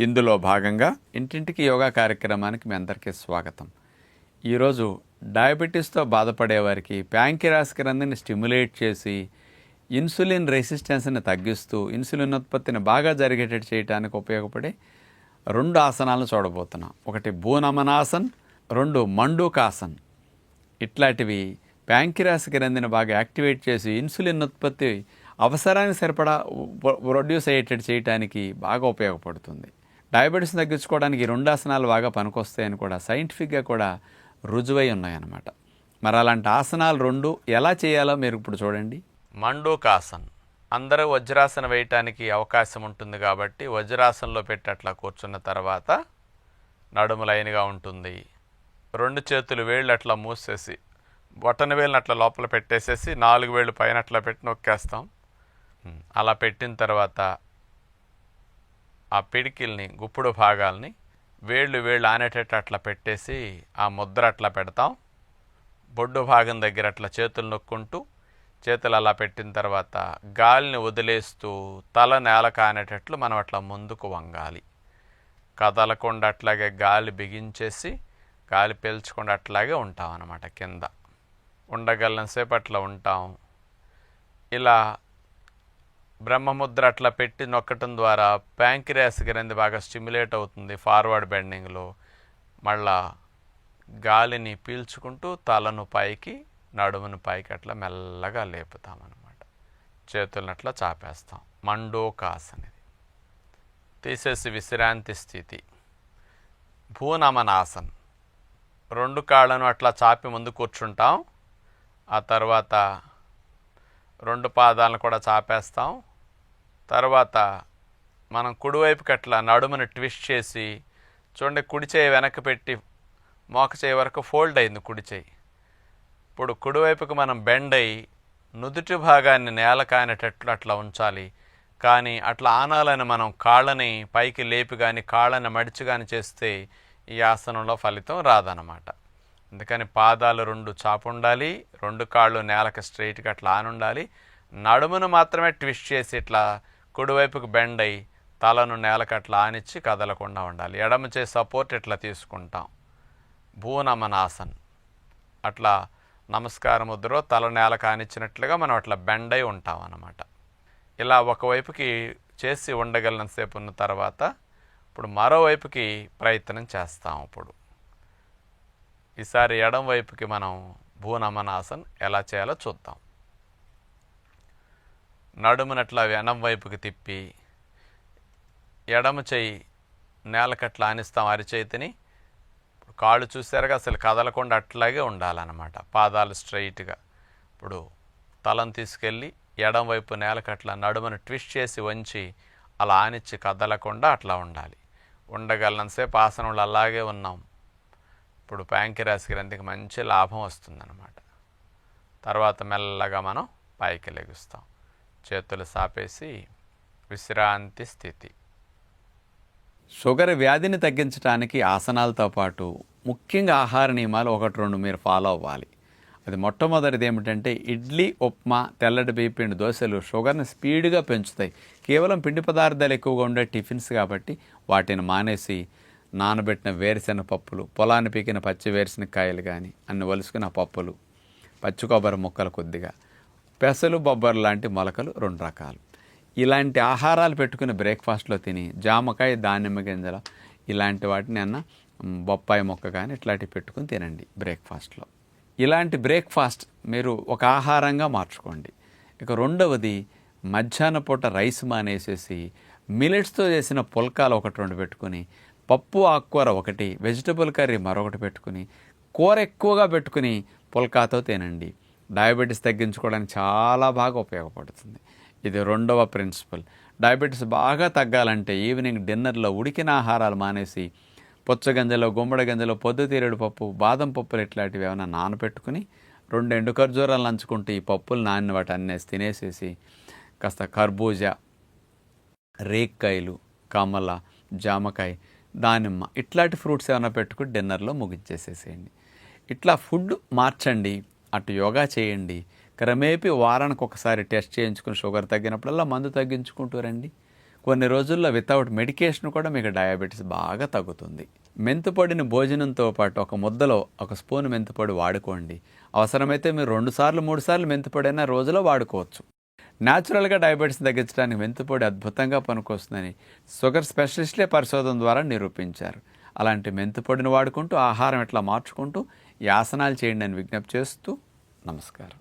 ఇందులో భాగంగా ఇంటింటికి యోగా కార్యక్రమానికి మీ అందరికీ స్వాగతం ఈరోజు డయాబెటీస్తో బాధపడే వారికి ప్యాంకిరాస్ గ్రంథిని స్టిమ్యులేట్ చేసి ఇన్సులిన్ రెసిస్టెన్స్ని తగ్గిస్తూ ఇన్సులిన్ ఉత్పత్తిని బాగా జరిగేటట్టు చేయడానికి ఉపయోగపడే రెండు ఆసనాలను చూడబోతున్నాం ఒకటి భూనమనాసన్ రెండు మండూకాసన్ ఇట్లాంటివి ప్యాంకిరాస్ గ్రంథిని బాగా యాక్టివేట్ చేసి ఇన్సులిన్ ఉత్పత్తి అవసరానికి సరిపడా ప్రొడ్యూస్ అయ్యేటట్టు చేయడానికి బాగా ఉపయోగపడుతుంది డయాబెటీస్ తగ్గించుకోవడానికి ఈ రెండు ఆసనాలు బాగా పనికొస్తాయని కూడా సైంటిఫిక్గా కూడా రుజువై ఉన్నాయన్నమాట. మరి అలాంటి ఆసనాలు రెండు ఎలా చేయాలో మీరు ఇప్పుడు చూడండి. మండూకాసన్. అందరూ వజ్రాసన వేయటానికి అవకాశం ఉంటుంది కాబట్టి వజ్రాసనలో పెట్టి అట్లా కూర్చున్న తర్వాత నడుము లైన్గా ఉంటుంది. రెండు చేతులు వేళ్ళు అట్లా మూసేసి బొట్టన వేళ్ళని అట్లా లోపల పెట్టేసేసి నాలుగు వేళ్ళు పైన అట్లా పెట్టి నొక్కేస్తాం. అలా పెట్టిన తర్వాత ఆ పిడికిల్ని గుప్పుడు భాగాల్ని వేళ్ళు వేళ్ళు ఆనేటట్టు అట్లా పెట్టేసి ఆ ముద్ర అట్లా పెడతాం. బొడ్డు భాగం దగ్గర అట్లా చేతులు నొక్కుంటూ చేతులు అలా పెట్టిన తర్వాత గాలిని వదిలేస్తూ తల నేల కానేటట్లు మనం అట్లా ముందుకు వంగాలి. కదలకుండా అట్లాగే గాలి బిగించేసి గాలి పీల్చకుండా అట్లాగే ఉంటాం అన్నమాట కింద. ఉండగలనంతసేపు అట్లా ఉంటాం. ఇలా బ్రహ్మముద్ర అట్లా పెట్టి నొక్కటం ద్వారా ప్యాంక్రియాస్ గ్రంథి బాగా స్టిమ్యులేట్ అవుతుంది ఫార్వర్డ్ బెండింగ్లో. మళ్ళా గాలిని పీల్చుకుంటూ తలను పైకి నడుమును పైకి అట్లా మెల్లగా లేపుతామన్నమాట. చేతులను అట్లా చాపేస్తాం. మండోకాస్ ఇది తీసేసి విశ్రాంతి స్థితి. భూనమనాసన్. రెండు కాళ్ళను అట్లా చాపి ముందు కూర్చుంటాం. ఆ తర్వాత రెండు పాదాలను కూడా చాపేస్తాం. తర్వాత మనం కుడివైపుకి అట్లా నడుమును ట్విస్ట్ చేసి చూడండి కుడి చేయి వెనక్కి పెట్టి మోక చేయి వరకు ఫోల్డ్ అయింది కుడి చేయి. ఇప్పుడు కుడివైపుకి మనం బెండ్ అయ్యి నుదుటి భాగాన్ని నేల కానేటట్లు అట్లా ఉంచాలి. కానీ అట్లా ఆనాలని మనం కాళ్ళని పైకి లేపి కానీ కాళ్ళని మడిచి కానీ చేస్తే ఈ ఆసనంలో ఫలితం రాదనమాట అందుకని పాదాలు రెండు చాపు ఉండాలి రెండు కాళ్ళు నేలకు స్ట్రైట్గా అట్లా ఆనుండాలి. నడుమును మాత్రమే ట్విస్ట్ చేసి ఇట్లా కుడివైపుకు బెండ్ అయ్యి తలను నేలకు అట్లా ఆనిచ్చి కదలకుండా ఉండాలి. ఎడమ చే సపోర్ట్ ఇట్లా తీసుకుంటాం. భూనమనాసన్. అట్లా నమస్కార ముద్రలో తల నేల కానిచ్చినట్లుగా మనం అట్లా బెండ్ అయి ఉంటాం అన్నమాట ఇలా ఒకవైపుకి చేసి ఉండగలిగినంతసేపు ఉన్న తర్వాత ఇప్పుడు మరోవైపుకి ప్రయత్నం చేస్తాం ఇప్పుడు. ఈసారి ఎడం వైపుకి మనం భూనమనాసన్ ఎలా చేయాలో చూద్దాం. నడుమునట్లా వెనం వైపుకి తిప్పి ఎడమ చెయ్యి నేలకట్లా ఆనిస్తాం అరిచేతిని. ఇప్పుడు కాళ్ళు చూసారుగా అసలు కదలకుండా అట్లాగే ఉండాలన్నమాట. పాదాలు స్ట్రైట్గా ఇప్పుడు తలను తీసుకెళ్ళి ఎడం వైపు నేలకట్లా నడుమును ట్విస్ట్ చేసి వంచి అలా ఆనిచ్చి కదలకుండా అట్లా ఉండాలి. ఉండగలనంతసేపు ఆసనంలో అలాగే ఉన్నాం. ఇప్పుడు ప్యాంకిరాస్ గ్రంథికి మంచి లాభం వస్తుందన్నమాట. తర్వాత మెల్లగా మనం పైకి లెగుస్తాం. చేతులు సాపేసి విశ్రాంతి స్థితి. షుగర్ వ్యాధిని తగ్గించడానికి ఆసనాలతో పాటు ముఖ్యంగా ఆహార నియమాలు ఒకటి రెండు మీరు ఫాలో అవ్వాలి. అది మొట్టమొదటిది ఏమిటంటే ఇడ్లీ ఉప్మా తెల్లటి బియ్యపిండి దోశలు షుగర్ని స్పీడ్గా పెంచుతాయి. కేవలం పిండి పదార్థాలు ఎక్కువగా ఉండే టిఫిన్స్ కాబట్టి వాటిని మానేసి నానబెట్టిన వేరుశెనగ పప్పులు పొలాన్ని పీకిన పచ్చి వేరుశెనగకాయలు కానీ అన్ని వలుసుకున్న పప్పులు పచ్చి కొబ్బరి ముక్కలు కొద్దిగా పెసలు బొబ్బర్ లాంటి మొలకలు రెండు రకాలు. ఇలాంటి ఆహారాలు పెట్టుకుని బ్రేక్ఫాస్ట్లో తిని జామకాయ దానిమ్మ గింజల ఇలాంటి వాటిని అన్న బొప్పాయి మొక్క కానీ ఇట్లాంటివి పెట్టుకుని తినండి బ్రేక్ఫాస్ట్లో. ఇలాంటి బ్రేక్ఫాస్ట్ మీరు ఒక ఆహారంగా మార్చుకోండి. ఇక రెండవది మధ్యాహ్న పూట రైస్ మానేసేసి మిలెట్స్తో చేసిన పుల్కాలు ఒకటి రెండు పెట్టుకుని పప్పు ఆకుకూర ఒకటి వెజిటబుల్ కర్రీ మరొకటి పెట్టుకుని కూర ఎక్కువగా పెట్టుకుని పుల్కాతో తినండి. డయాబెటీస్ తగ్గించుకోవడానికి చాలా బాగా ఉపయోగపడుతుంది. ఇది రెండవ ప్రిన్సిపల్. డయాబెటీస్ బాగా తగ్గాలంటే ఈవినింగ్ డిన్నర్లో ఉడికిన ఆహారాలు మానేసి పుచ్చగంజలో గుమ్మడి గింజలు పొద్దుతీరేడు పప్పు బాదం పప్పులు ఇట్లాంటివి ఏమైనా నానబెట్టుకుని రెండు ఎండు ఖర్జూరాలు నంచుకుంటూ ఈ పప్పులు నానిన వాటి అన్నేసి తినేసేసి కాస్త కర్బూజా రేక్కాయలు కమల జామకాయ దానిమ్మ ఇట్లాంటి ఫ్రూట్స్ ఏమైనా పెట్టుకుని డిన్నర్లో ముగించేసేసేయండి. ఇట్లా ఫుడ్ మార్చండి. అటు యోగా చేయండి. క్రమేపీ వారానికి ఒకసారి టెస్ట్ చేయించుకుని షుగర్ తగ్గినప్పుడల్లా మందు తగ్గించుకుంటూ రండి. కొన్ని రోజుల్లో వితౌట్ మెడికేషన్ కూడా మీకు డయాబెటీస్ బాగా తగ్గుతుంది. మెంతుపొడిన భోజనంతో పాటు ఒక ముద్దలో ఒక స్పూన్ మెంతుపొడి వాడుకోండి. అవసరమైతే మీరు రెండు సార్లు మూడు సార్లు మెంతుపొడైనా అయినా రోజులో వాడుకోవచ్చు. న్యాచురల్గా డయాబెటీస్ తగ్గించడానికి మెంతుపొడి అద్భుతంగా పనికొస్తుందని షుగర్ స్పెషలిస్ట్లే పరిశోధన ద్వారా నిరూపించారు. అలాంటి మెంతుపొడిని వాడుకుంటూ ఆహారం ఎట్లా మార్చుకుంటూ ఈ ఆసనాలు చేయండి అని విజ్ఞప్తి చేస్తూ నమస్కారం.